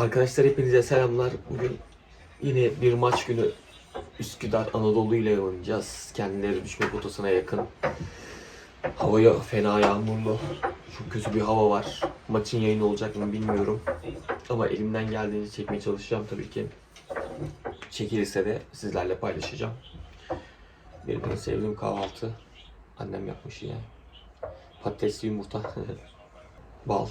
Arkadaşlar hepinize selamlar. Bugün yine bir maç günü Üsküdar Anadolu ile oynayacağız. Kendileri düşme potasına yakın. Havaya fena yağmurlu. Çok kötü bir hava var. Maçın yayını olacak mı bilmiyorum. Ama elimden geldiğince çekmeye çalışacağım tabii ki. Çekilirse de sizlerle paylaşacağım. Benim en sevdiğim kahvaltı. Annem yapmış yine. Patatesli yumurta. Bal.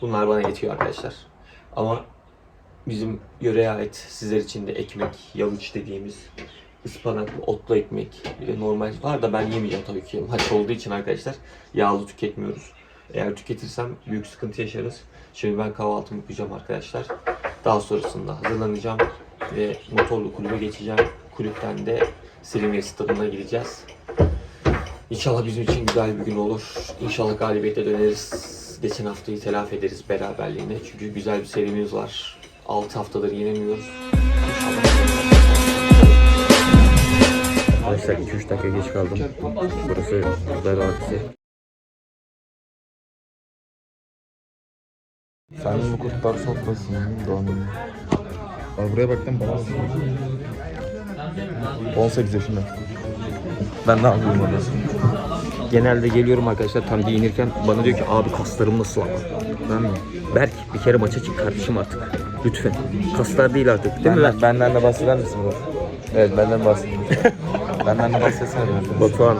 Bunlar bana yetiyor arkadaşlar. Ama bizim yöreye ait sizler için de ekmek, yavuç dediğimiz ıspanaklı otlu ekmek normal var da ben yemeyeceğim tabii ki. Maç olduğu için arkadaşlar yağlı tüketmiyoruz. Eğer tüketirsem büyük sıkıntı yaşarız. Şimdi ben kahvaltımı yapacağım arkadaşlar. Daha sonrasında hazırlanacağım ve motorlu kulübe geçeceğim. Kulüpten de Silivri stadına gideceğiz. İnşallah bizim için güzel bir gün olur. İnşallah galibiyete döneriz. Geçen haftayı telafi ederiz beraberliğine. Çünkü güzel bir serimiz var. 6 haftadır yenemiyoruz. Arkadaşlar 2-3 dakika geç kaldım. Burası güzel hadise. Sen bu kurtlar sofrasının doğum günü. Abi buraya baktım bana. 18 yaşında. Ben ne yapıyorum orada? Genelde geliyorum arkadaşlar tam giyinirken bana diyor ki abi kaslarım nasıl ama. Ben mi? Berk bir kere maça çık kardeşim artık. Lütfen. Kaslar değil artık değil mi Benden, Berk? benden de bahseder misin biraz? Evet benden bahsedeyim. benden de bahsetsene biraz. Batuhan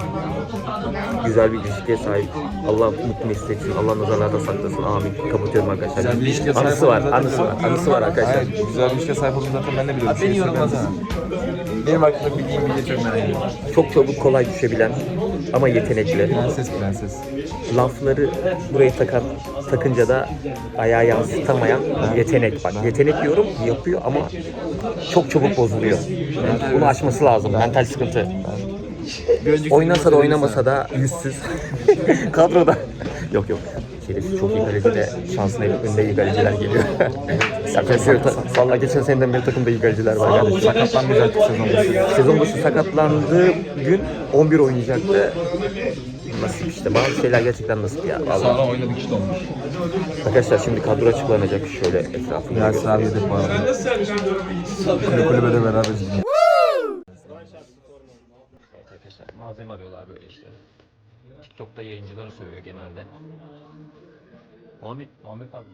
güzel bir ilişkiye sahip. Allah mutlu mesut etsin. Allah nazarlardan saklasın. Amin. Kapatıyorum arkadaşlar. Güzel bir ilişkiye sahip anısı var. Anısı var. Anısı var arkadaşlar. Hayır, güzel bir ilişkiye sahip olduğunu zaten ben de biliyorum. Beni yorumlasana. Benim hakkımda bildiğim çok merak ediyorum. Çok çabuk kolay düşebilen ama yetenekli. Prenses prenses. Lafları buraya takan, takınca da ayağa yansıtamayan yetenek bak. Yetenek diyorum yapıyor ama çok çabuk bozuluyor. Bunu aşması lazım. Mental sıkıntı. Oynasa da oynamasa da yüzsüz. Kadroda. Yok yok. Şerif çok iyi kaleci de şansına hep önde iyi kaleciler geliyor. Sakatıyor. Valla geçen seneden beri takımda iyi kaleciler var. Yani Sakatlanmayacak sezon başı. Sezon başı sakatlandığı gün 11 oynayacaktı. Nasip işte. Bazı şeyler gerçekten nasip ya. Vallahi. Sonra oynadık işte olmuş. Arkadaşlar şimdi kadro açıklanacak. Şöyle etrafını Yasin abi de bu arada. Kulübe kulübede beraberiz. Evet arkadaşlar malzeme arıyorlar böyle işte. TikTok'ta yayıncıları sövüyor genelde. Muhammed, Muhammed abi.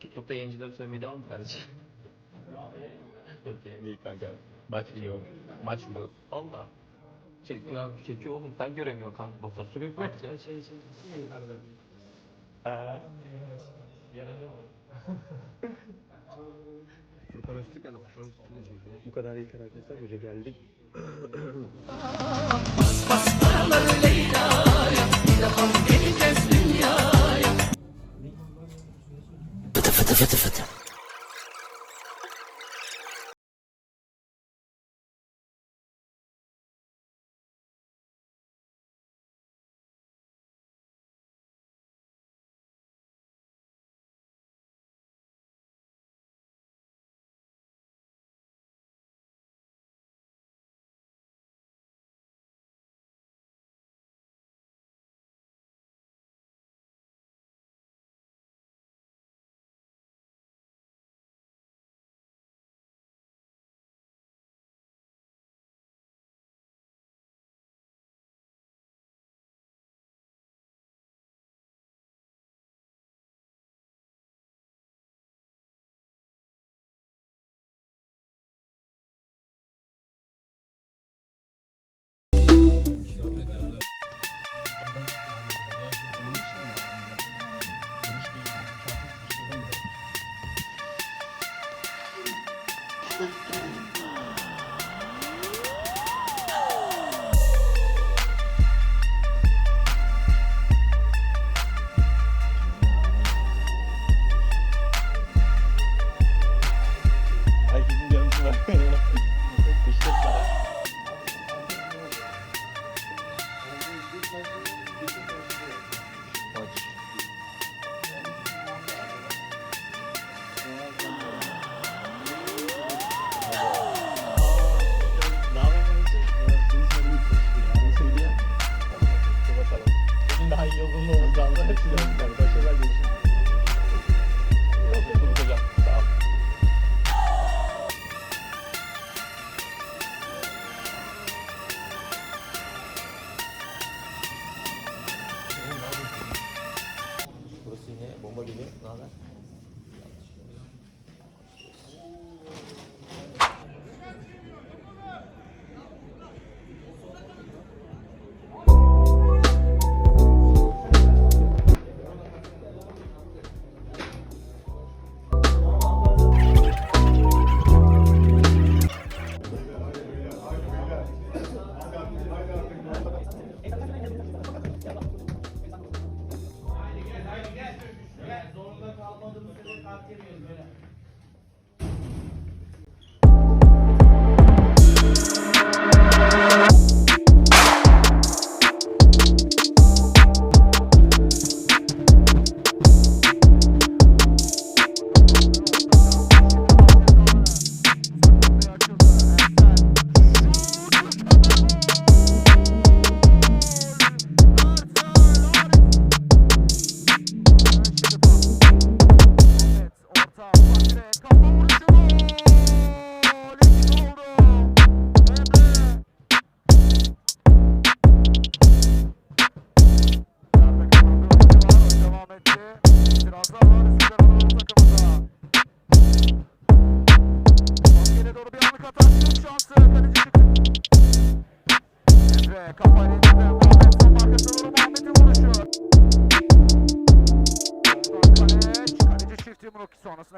TikTok'ta yayıncıları sövmeye devam mı kardeşim? Yok yani değil kanka. Maç oldu. Maç mı? Allah. Çekiyor abi, çekiyor oğlum. Sen göremiyorsun kanka. Basa sürekli maç ya. Şey şey. Eee. Bu kadar iyi arkadaşlar. Hoca geldik. Fıtı fıtı fıtı fıtı.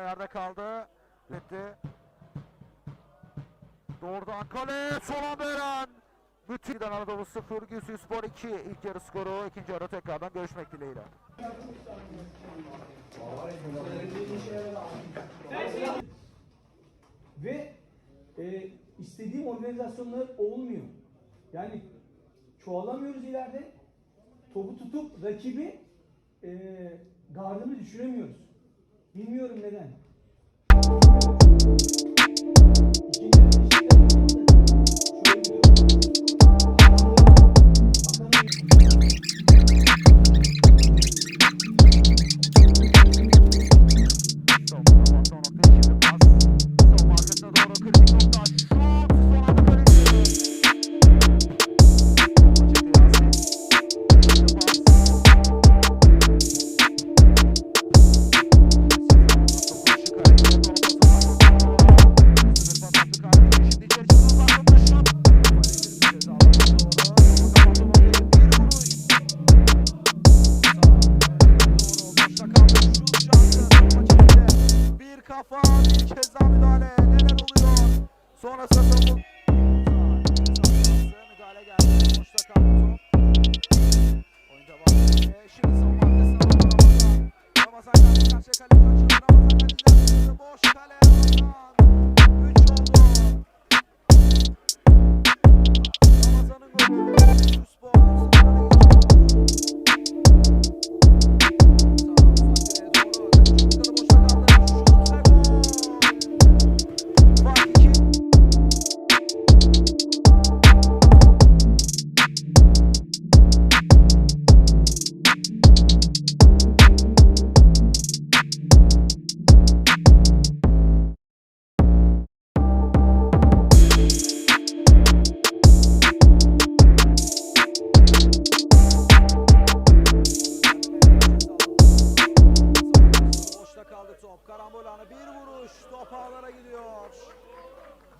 Yerde kaldı. Gitti. Doğrudan kale. Son anda Eren. Bütün Anadolu 0, Gülsü Spor 2. İlk yarı skoru. ikinci yarı tekrardan görüşmek dileğiyle. Ve e, istediğim organizasyonlar olmuyor. Yani çoğalamıyoruz ileride. Topu tutup rakibi e, gardını düşüremiyoruz. Bilmiyorum neden. Şimdi savunma arkasına Ramazan. Karşı karşıya kaleci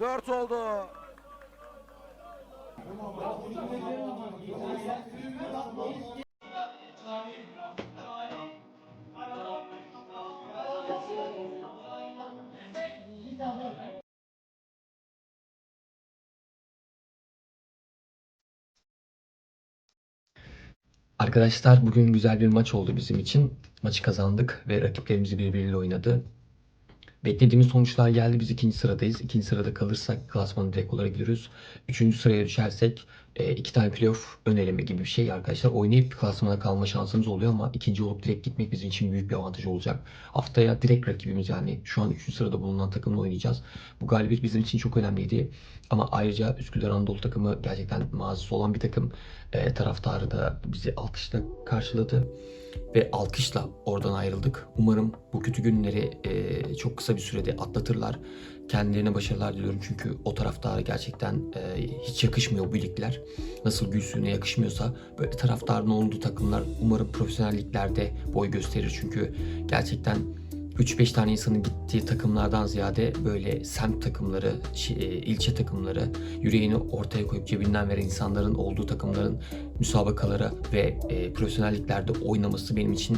4 oldu. Arkadaşlar bugün güzel bir maç oldu bizim için. Maçı kazandık ve rakiplerimizi birbiriyle oynadı. Beklediğimiz sonuçlar geldi. Biz ikinci sıradayız. İkinci sırada kalırsak klasmanı direkt olarak gidiyoruz. Üçüncü sıraya düşersek e, iki tane playoff ön eleme gibi bir şey arkadaşlar. Oynayıp klasmana kalma şansımız oluyor ama ikinci olup direkt gitmek bizim için büyük bir avantaj olacak. Haftaya direkt rakibimiz yani şu an üçüncü sırada bulunan takımla oynayacağız. Bu galibiyet bizim için çok önemliydi. Ama ayrıca Üsküdar Anadolu takımı gerçekten mazisi olan bir takım. E, taraftarı da bizi alkışla karşıladı ve alkışla oradan ayrıldık. Umarım bu kötü günleri e, çok kısa bir sürede atlatırlar. Kendilerine başarılar diliyorum çünkü o taraftara gerçekten e, hiç yakışmıyor bu ligler. Nasıl Gülsü'ne yakışmıyorsa böyle taraftarın olduğu takımlar umarım profesyonelliklerde boy gösterir. Çünkü gerçekten 3-5 tane insanın gittiği takımlardan ziyade böyle semt takımları, e, ilçe takımları, yüreğini ortaya koyup cebinden veren insanların olduğu takımların müsabakalara ve e, profesyonelliklerde oynaması benim için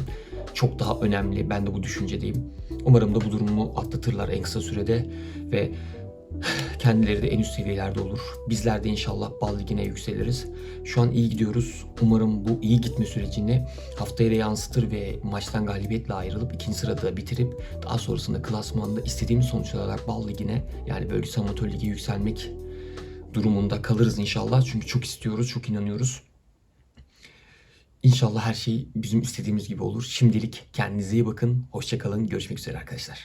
çok daha önemli. Ben de bu düşüncedeyim. Umarım da bu durumu atlatırlar en kısa sürede ve kendileri de en üst seviyelerde olur. Bizler de inşallah Bal Ligi'ne yükseliriz. Şu an iyi gidiyoruz. Umarım bu iyi gitme sürecini haftaya da yansıtır ve maçtan galibiyetle ayrılıp ikinci sırada bitirip daha sonrasında klasmanda istediğimiz sonuç olarak Bal Ligi'ne yani bölgesel amatör lige yükselmek durumunda kalırız inşallah. Çünkü çok istiyoruz, çok inanıyoruz. İnşallah her şey bizim istediğimiz gibi olur. Şimdilik kendinize iyi bakın. Hoşçakalın. Görüşmek üzere arkadaşlar.